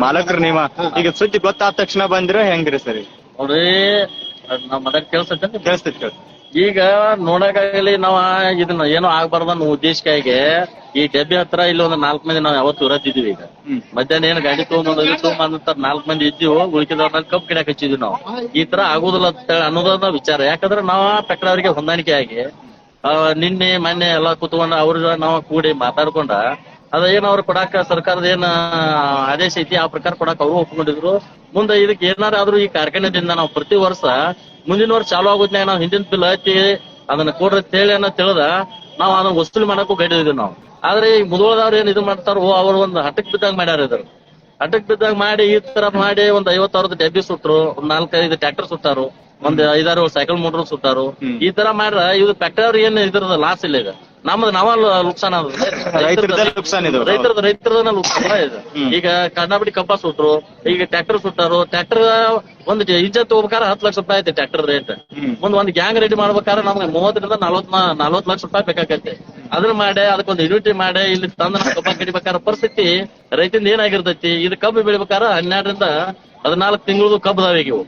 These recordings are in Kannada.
ಮಾಲಕರು ನೀವ ಈಗ ಸುದ್ದಿ ಗೊತ್ತಾದ ತಕ್ಷಣ ಬಂದಿರ ಹೆಂಗ್ರಿ ಸರಿ? ನೋಡ್ರಿ ನಮ್ಮ ಮದಾಗ ಕೇಳ್ಸತ್ತೆ ಕೇಳಿಸ್ತೈತಿ ಕೇಳಿ ಈಗ ನೋಡಕ್ಕಾಗಲಿ ನಾವ ಇದನ್ನ ಏನೋ ಆಗ್ಬಾರ್ದ ಅನ್ನೋ ಉದ್ದೇಶಕ್ಕಾಗಿ ಈ ಡಬ್ಬಿ ಹತ್ರ ಇಲ್ಲಿ ಒಂದು ನಾಲ್ಕು ಮಂದಿ ನಾವ್ ಯಾವತ್ತು ಇರತ್ತಿದ್ವಿ ಈಗ. ಮಧ್ಯಾಹ್ನ ಏನ್ ಗಾಡಿ ತಗೊಂಡ್ ತಗೊಂಡ್ ನಾಲ್ಕು ಮಂದಿ ಇದ್ದೀವಿ ಉಳಿಕಿದವ್ರನ್ನ ಕಪ್ ಗಿಡಕ್ ಹಚ್ಚಿದ್ವಿ ನಾವು. ಈ ತರ ಆಗುದಿಲ್ಲ ಅಂತ ಹೇಳಿ ಅನ್ನೋದನ್ನ ವಿಚಾರ. ಯಾಕಂದ್ರೆ ನಾವ ಪೆಕ್ಕಡವರಿಗೆ ಹೊಂದಾಣಿಕೆ ಆಗಿ ನಿನ್ನೆ ಮೊನ್ನೆ ಎಲ್ಲಾ ಕುತ್ಕೊಂಡ ಅವ್ರ ನಾವ್ ಕೂಡಿ ಮಾತಾಡ್ಕೊಂಡ ಅದ ಏನ್ ಅವ್ರು ಕೊಡಾಕ ಸರ್ಕಾರದ ಏನ್ ಆದೇಶ ಐತಿ ಆ ಪ್ರಕಾರ ಕೊಡಾಕ ಅವರು ಒಪ್ಕೊಂಡಿದ್ರು. ಮುಂದೆ ಇದಕ್ಕೆ ಏನಾರ ಆದ್ರೂ ಈ ಕಾರ್ಖಾನೆದಿಂದ ನಾವು ಪ್ರತಿ ವರ್ಷ ಮುಂದಿನ ವರ್ಷ ಚಾಲು ಆಗೋದ್ನಾಗ ನಾವು ಹಿಂದಿನ ಬಿಲ್ ಹಚ್ಚಿ ಅದನ್ನ ಕೊಡ್ರಿ ಹೇಳಿ ಅನ್ನೋ ತಿಳಿದ ನಾವ್ ಅದನ್ನ ವಸೂಲಿ ಮಾಡಕ್ಕೂ ಗಡಿದ್ವಿ ನಾವು. ಆದ್ರೆ ಈ ಮುದೋಳದವ್ರು ಏನ್ ಇದು ಮಾಡ್ತಾರೋ ಅವ್ರು ಒಂದು ಹಟಕ್ ಬಿದ್ದಾಗ ಮಾಡ್ಯಾರ ಇದ್ರು. ಹಟಕ್ ಬಿದ್ದಾಗ ಮಾಡಿ ಈ ತರ ಮಾಡಿ ಒಂದ್ ಐವತ್ತಾರದ ಡಬ್ಬಿ ಸುಟ್ರು ಒಂದ್ ನಾಲ್ಕೈದು ಟ್ರ್ಯಾಕ್ಟರ್ ಸುಟ್ಟಾರು ಒಂದ್ ಐದಾರು ಸೈಕಲ್ ಮೋಟರ್ ಸುಟ್ಟಾರು. ಈ ತರ ಮಾಡ್ರ ಇದು ಫ್ಯಾಕ್ಟರಿ ಏನ್ ಇದ್ರದ ಲಾಸ್ ಇಲ್ಲ ಈಗ. ನಮ್ದು ನಾವ ನುಕ್ಸಾನ ರೈತರದ್ದೇ ನುಕ್ಸಾನ್ ಇದು. ರೈತರದ ರೈತರದ ನುಕ್ಸಾನ ಇದು. ಈಗ ಕಣ್ಣಾಬಿಡಿ ಕಬ್ಬ ಸುಟ್ರು ಈಗ ಟ್ರ್ಯಾಕ್ಟರ್ ಸುಟ್ಟಾರು ಟ್ರ್ಯಾಕ್ಟರ್ ಒಂದ್ ಇಜ್ಜ ತಗೋಬೇಕಾರ ಹತ್ತು ಲಕ್ಷ ರೂಪಾಯಿ ಐತೆ ಟ್ರ್ಯಾಕ್ಟರ್ ರೇಟ್. ಒಂದ್ ಒಂದ್ ಗ್ಯಾಂಗ್ ರೆಡಿ ಮಾಡ್ಬೇಕಾದ್ರೆ ನಮ್ಗೆ ಮೂವತ್ತರಿಂದ ನಲ್ವತ್ ನಲ್ವತ್ ಲಕ್ಷ ರೂಪಾಯಿ ಬೇಕಾಗತ್ತೆ ಅದನ್ನ ಮಾಡಿ ಅದಕ್ಕೊಂದು ಯೂನಿಟಿ ಮಾಡಿ ಇಲ್ಲಿ ತಂದ ಕಬ್ಬ ಕಡಿಬೇಕಾರ ಪರಿಸ್ಥಿತಿ ರೈತಿಂದ ಏನಾಗಿರ್ತೈತಿ ಇದು ಕಬ್ಬು ಬೆಳಿಬೇಕಾರ ಹನ್ನೆರಡರಿಂದ ಹದಿನಾಲ್ಕು ತಿಂಗಳದು ಕಬ್ಬದಾವ ಈಗ ಇವು.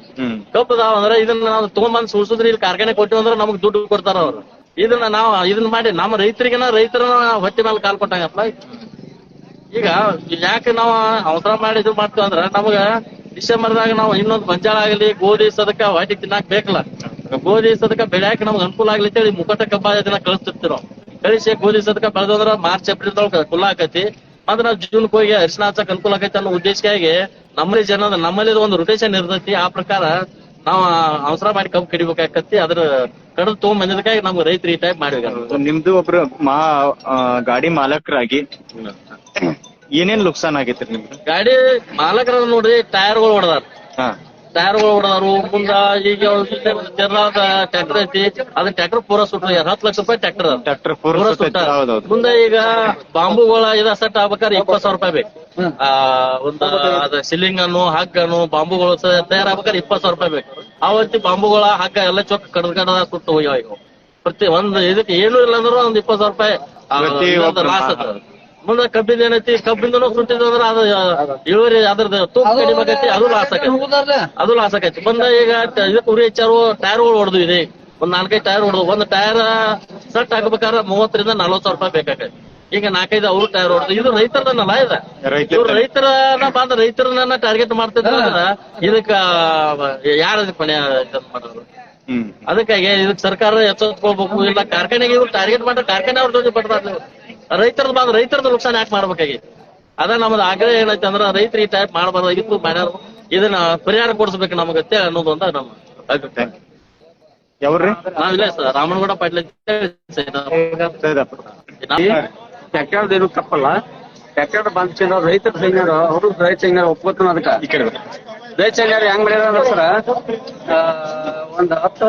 ಕಬ್ಬದಾವ ಅಂದ್ರೆ ಇದನ್ನ ನಾವು ತಗೊಂಬಂದ್ ಸುಳ್ಸಿದ್ರೆ ಇಲ್ಲಿ ಕಾರ್ಖಾನೆ ಕೊಟ್ಟಿವಂದ್ರೆ ನಮಗ್ ದುಡ್ಡು ಕೊಡ್ತಾರ ಅವ್ರು. ಇದನ್ನ ನಾವು, ಇದನ್ನ ಮಾಡಿ ನಮ್ಮ ರೈತರಿಗೆನ ರೈತರ ಹೊಟ್ಟೆ ಮೇಲೆ ಕಾಲ್ ಕೊಟ್ಟಂಗಪ್ಪ. ಈಗ ಯಾಕೆ ನಾವು ಅವಸರ ಮಾಡಿ ಇದು ಮಾಡ್ತೀವಿ ಅಂದ್ರ ನಮಗ ಡಿಸೆಂಬರ್ದಾಗ ನಾವು ಇನ್ನೊಂದು ಬಂಜಾಳ ಆಗಲಿ, ಗೋಧಿ ಸದಕ ಹೊಟ್ಟಿ ತಿನ್ನಾಕ್ ಬೇಕಲ್ಲ. ಗೋಧಿ ಸದಕ ಬೆಳ್ಯಾಕ ನಮ್ಗೆ ಅನುಕೂಲ ಆಗ್ಲಿ ಅಂತೇಳಿ ಮುಖಟ ಕಬ್ಬ ಇದನ್ನ ಕಳಿಸ್ತಿರ್ತಿರೋ. ಕಳಿಸಿ ಗೋಧಿ ಸದಕ ಬೆಳೆದಂದ್ರ ಮಾರ್ಚ್, ಏಪ್ರಿಲ್ ದೊಳಗ ಕುಲ್ಲ ಆಕತಿ. ಮತ್ತೆ ನಾವು ಜೂನ್ ಹೋಗಿ ಅರಿಶಿನ ಹಚ್ಚಕ್ ಅನುಕೂಲ ಆಗೈತಿ ಅನ್ನೋ ಉದ್ದೇಶಕ್ಕಾಗಿ ನಮ್ಮಲ್ಲಿ ಜನ ನಮ್ಮಲ್ಲಿ ಒಂದು ರೊಟೇಷನ್ ಇರ್ತೈತಿ. ಆ ಪ್ರಕಾರ ನಾವು ಅವಸರ ಮಾಡಿ ಕಬ್ಬು ಕಡಿಬೇಕಾಕತ್ತಿ ಅದ್ರ ಕಡದ್ ತಗೊಂಡ್ ಬಂದಿದ್ದಕ್ಕಾಗಿ ನಮ್ಗೆ ರೈತರು ಈ ಟೈಪ್ ಮಾಡಿದ್ರು ನಿಮ್ದು ಒಬ್ರು ಮಾ ಆ, ಗಾಡಿ ಮಾಲಕರಾಗಿ ಏನೇನ್ ನುಕ್ಸಾನ್ ಆಗೈತ್ರಿ ನಿಮ್ದು? ಗಾಡಿ ಮಾಲಕರ ನೋಡ್ರಿ ಟೈರ್ಗಳು ಹೊಡೆದಾರ. ಹಾ. ಟೈರ್ಗಳು ಹೊಡೆದಾರು ಮುಂದ ಈಗ ಟ್ರ್ಯಾಕ್ಟರ್ ಐತಿ ಅದ್ ಟ್ರ್ಯಾಕ್ಟರ್ ಪೂರ ಸುಟ್ರು ಹತ್ತು ಲಕ್ಷ ರೂಪಾಯಿ ಟ್ರ್ಯಾಕ್ಟರ್ ಟ್ರ್ಯಾಕ್ಟರ್ ಪೂರ ಪೂರ ಮುಂದ ಸುಟ್ಟಾರ. ಹೌದೌದು. ಮುಂದೆ ಈಗ ಬಾಂಬುಗಳ ಇದ ಸೆಟ್ ಆಗ್ಬೇಕಾದ್ರೆ ಇಪ್ಪತ್ ಸಾವಿರ ರೂಪಾಯಿ ಬೇಕು. ಆ ಒಂದ್ ಅದ ಸಿಲಿಂಗ್ ಅನ್ನು ಹಗ್ಗನು ಬಾಂಬುಗಳು ಸ- ತಯಾರಾಗ್ಬೇಕಾದ್ರೆ ಇಪ್ಪತ್ ಸಾವಿರ ರೂಪಾಯಿ ಬೇಕು. ಆವತ್ತಿ ಬಾಂಬುಗಳ ಹಗ್ಗ ಎಲ್ಲ ಚೊಕ್ಕ ಕಡದ ಕಡದ ಕೊಟ್ಟು ಹೋಗ್ಯಾವ ಈಗ ಪ್ರತಿ ಒಂದ್ ಇದಕ್ಕೆ ಏನು ಇಲ್ಲ ಅಂದ್ರೆ ಒಂದ್ ಇಪ್ಪತ್ ಸಾವಿರ ರೂಪಾಯಿ ಲಾಸ್ ಅದ. ಮುಂದೆ ಕಬ್ಬಿಂದ ಏನೈತಿ ಕಬ್ಬಿಂದನು ಅಂದ್ರೆ ಅದು ಇಳುವರಿ ಅದ್ರದ ತೂಕ ಕಡಿಮೆ ಆಗೈತಿ ಅದು ಲಾಸ್ ಆಗೈತಿ. ಅದು ಲಾಸ್ ಆಗೈತಿ. ಬಂದ ಈಗ ಇದಕ್ಕೆ ಉರಿ ಹೆಚ್ಚಾರು ಟೈರ್ಗಳು ಹೊಡೆದು ಇದೆ ಒಂದ್ ನಾಲ್ಕೈದು ಟೈರ್ ಹೊಡೆದು ಒಂದ್ ಟೈರ್ ಸೆಟ್ ಹಾಕ್ಬೇಕಾದ್ರೆ ಮೂವತ್ತರಿಂದ ನಲ್ವತ್ ಸಾವಿರ ರೂಪಾಯಿ ಬೇಕಾಗೈತಿ. ಈಗ ನಾಲ್ಕೈದು ಅವ್ರು ಟೈರ್ ಹೊಡ್ತಾರೆ ಇದು ರೈತರದನ್ನಲ್ಲ ಇದು? ರೈತರ ಇವ್ರು ರೈತರನ್ನ ಬಂದ ರೈತರನ್ನ ಟಾರ್ಗೆಟ್ ಮಾಡ್ತಿದ್ರ ಇದಕ್ಕ ಯಾರ ಮಾಡೋದು ಹ್ಮ್. ಅದಕ್ಕಾಗಿ ಇದಕ್ ಸರ್ಕಾರ ಎಚ್ಚೆತ್ಕೋಬೇಕು ಇಲ್ಲ ಕಾರ್ಖಾನೆಗೆ ಇವ್ರು ಟಾರ್ಗೆಟ್ ಮಾಡ್ರೆ ಕಾರ್ಖಾನೆ ಅವ್ರ ಜೊತೆ ಪಡ್ತಾರೆ ರೈತರದ ಬಂದ್ ರೈತರದ ನುಕ್ಸಾನ ಯಾಕೆ ಮಾಡ್ಬೇಕಾಗಿ? ಅದ ನಮ್ದು ಆಗ್ರಹ ಏನೈತೆ ಅಂದ್ರ ರೈತರು ಈ ಟೈಪ್ ಮಾಡಬಾರ್ದಾಗಿತ್ತು ಮಾಡ್ಯಾರ ಇದನ್ನ ಪರಿಹಾರ ಕೊಡಿಸ್ಬೇಕು ನಮಗತ್ತೆ ಅನ್ನೋದು ಅಂತ ನಮ್ಮ ಅಭಿಪ್ರಾಯ. ಯಾವ್ರಿ ನಾವಿಲ್ಲ ಸರ್. ರಾಮನಗೌಡ ಪಾಟೀಲ್ ಅಂತ ಹೇಳಿ ಸರ್ ನಾವು- ಟ್ರ್ಯಾಕ್ಟರ್ ಏನು ತಪ್ಪಲ್ಲ ಟ್ರ್ಯಾಕ್ಟರ್ ಬಂದ್ ರೈತರ ಸೈನ್ಯರು ಅವರು ರೈತ ಸೈನ್ಯ ಒಪ್ಕೋತಾನ ಅದಕ್ಕ. ರೈತ ಸೈನ್ಯರು ಹೆಂಗ್ ಬೆಳೆದ ಸರ್? ಒಂದ್ ಹತ್ತು